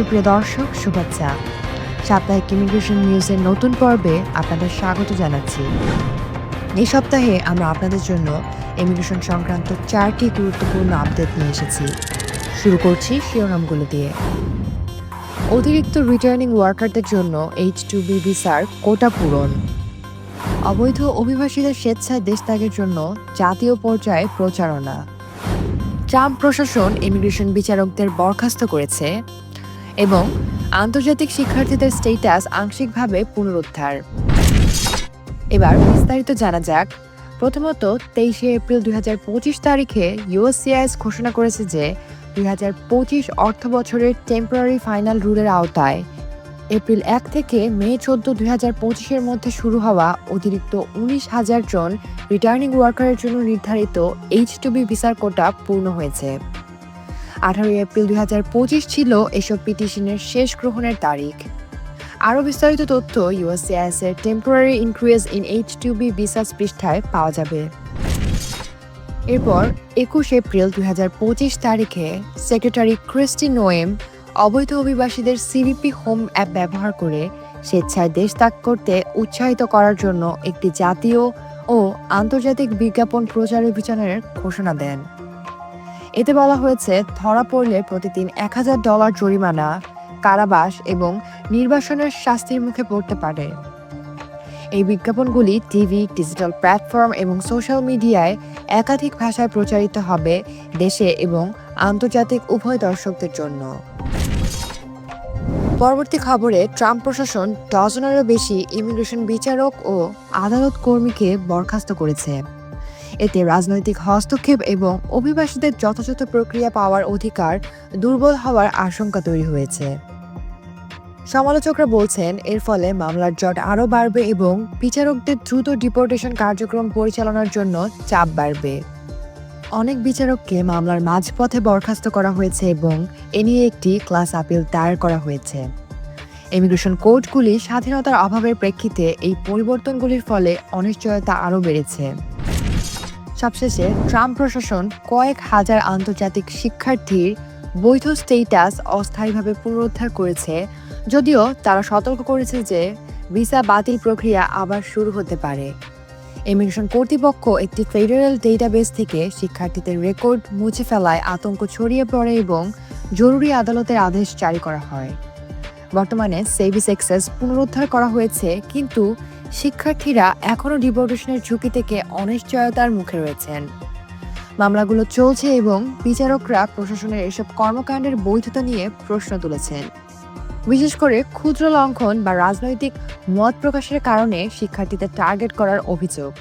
সুপ্রিয় দর্শক, শুভেচ্ছা। সাপ্তাহিক ইমিগ্রেশন নিউজের নতুন পর্বে আপনাদের স্বাগত জানাচ্ছি। এই সপ্তাহে আমরা আপনাদের জন্য ইমিগ্রেশন সংক্রান্ত চারটি গুরুত্বপূর্ণ আপডেট নিয়ে এসেছি। শুরু করছি শিরোনামগুলো দিয়ে। অতিরিক্ত রিটার্নিং ওয়ার্কারদের জন্য এইচ টু বি ভিসার কোটা পূরণ। অবৈধ অভিবাসীদের স্বেচ্ছায় দেশ ত্যাগের জন্য জাতীয় পর্যায়ে প্রচারণা। ট্রাম্প প্রশাসন ইমিগ্রেশন বিচারকদের বরখাস্ত করেছে। এবং আন্তর্জাতিক শিক্ষার্থীদের স্টেটাস আংশিকভাবে পুনরুদ্ধার। এবার বিস্তারিত জানা যাক। প্রথমত, তেইশে এপ্রিল দুই হাজার পঁচিশ তারিখে ইউএসসিআইএস ঘোষণা করেছে যে দুই হাজার পঁচিশ অর্থ বছরের টেম্পোরারি ফাইনাল রুলের আওতায় এপ্রিল এক থেকে মে চোদ্দ দুই হাজার পঁচিশের মধ্যে শুরু হওয়া অতিরিক্ত উনিশ হাজার জন রিটার্নিং ওয়ার্কারের জন্য নির্ধারিত এইচ টু বি ভিসার কোটা পূর্ণ হয়েছে। আঠারোই এপ্রিল দুই হাজার পঁচিশ ছিল এসব পিটিশনের শেষ গ্রহণের তারিখ। আরও বিস্তারিত তথ্য ইউএসসিআইএস এর temporary increase in H two B visas পৃষ্ঠায় পাওয়া যাবে। এরপর একুশ এপ্রিল দুই হাজার পঁচিশ তারিখে সেক্রেটারি ক্রিস্টি নোয়েম অবৈধ অভিবাসীদের সিরিপি হোম অ্যাপ ব্যবহার করে স্বেচ্ছায় দেশ ত্যাগ করতে উৎসাহিত করার জন্য একটি জাতীয় ও আন্তর্জাতিক বিজ্ঞাপন প্রচার অভিযানের ঘোষণা দেন। এতে বলা হয়েছে, ধরা পড়লে প্রতিদিন এক হাজার ডলার জরিমানা, কারাবাস এবং নির্বাসনের শাস্তির মুখে পড়তে পারে। এই বিজ্ঞাপনগুলি টিভি, ডিজিটাল প্ল্যাটফর্ম এবং সোশ্যাল মিডিয়ায় একাধিক ভাষায় প্রচারিত হবে দেশে এবং আন্তর্জাতিক উভয় দর্শকদের জন্য। পরবর্তী খবরে, ট্রাম্প প্রশাসন ডজনেরও বেশি ইমিগ্রেশন বিচারক ও আদালত কর্মীকে বরখাস্ত করেছে। এতে রাজনৈতিক হস্তক্ষেপ এবং অভিবাসীদের যথাযথ প্রক্রিয়া পাওয়ার অধিকার দুর্বল হওয়ার আশঙ্কা তৈরি হয়েছে। সমালোচকরা বলছেন, এর ফলে মামলার জট আরও বাড়বে এবং বিচারকদের দ্রুত ডিপোর্টেশন কার্যক্রম পরিচালনার জন্য চাপ বাড়বে। অনেক বিচারককে মামলার মাঝপথে বরখাস্ত করা হয়েছে এবং এ নিয়ে একটি ক্লাস আপিল দায়ের করা হয়েছে। ইমিগ্রেশন কোর্টগুলি স্বাধীনতার অভাবের প্রেক্ষিতে এই পরিবর্তনগুলির ফলে অনিশ্চয়তা আরও বেড়েছে। সবশেষে ট্রাম্প প্রশাসন কয়েক হাজার আন্তর্জাতিক শিক্ষার্থীর বৈধ স্টেটাস অস্থায়ীভাবে পুনরুদ্ধার করেছে। যদিও তারা সতর্ক করেছে যে ভিসা বাতিল প্রক্রিয়া আবার শুরু হতে পারে। ইমিগ্রেশন কর্তৃপক্ষ একটি ফেডারেল ডেটাবেস থেকে শিক্ষার্থীদের রেকর্ড মুছে ফেলায় আতঙ্ক ছড়িয়ে পড়ে এবং জরুরি আদালতের আদেশ জারি করা হয়। বর্তমানে সেভিস এক্সেস পুনরুদ্ধার করা হয়েছে, কিন্তু শিক্ষার্থীরা এখনও ডিপোর্টেশনের ঝুঁকি থেকে অনিশ্চয়তার মুখে রয়েছেন। মামলাগুলো চলছে এবং বিচারকরা প্রশাসনের এসব কর্মকাণ্ডের বৈধতা নিয়ে প্রশ্ন তুলেছেন। বিশেষ করে ক্ষুদ্র লঙ্ঘন বা রাজনৈতিক মত প্রকাশের কারণে শিক্ষার্থীদের টার্গেট করার অভিযোগ।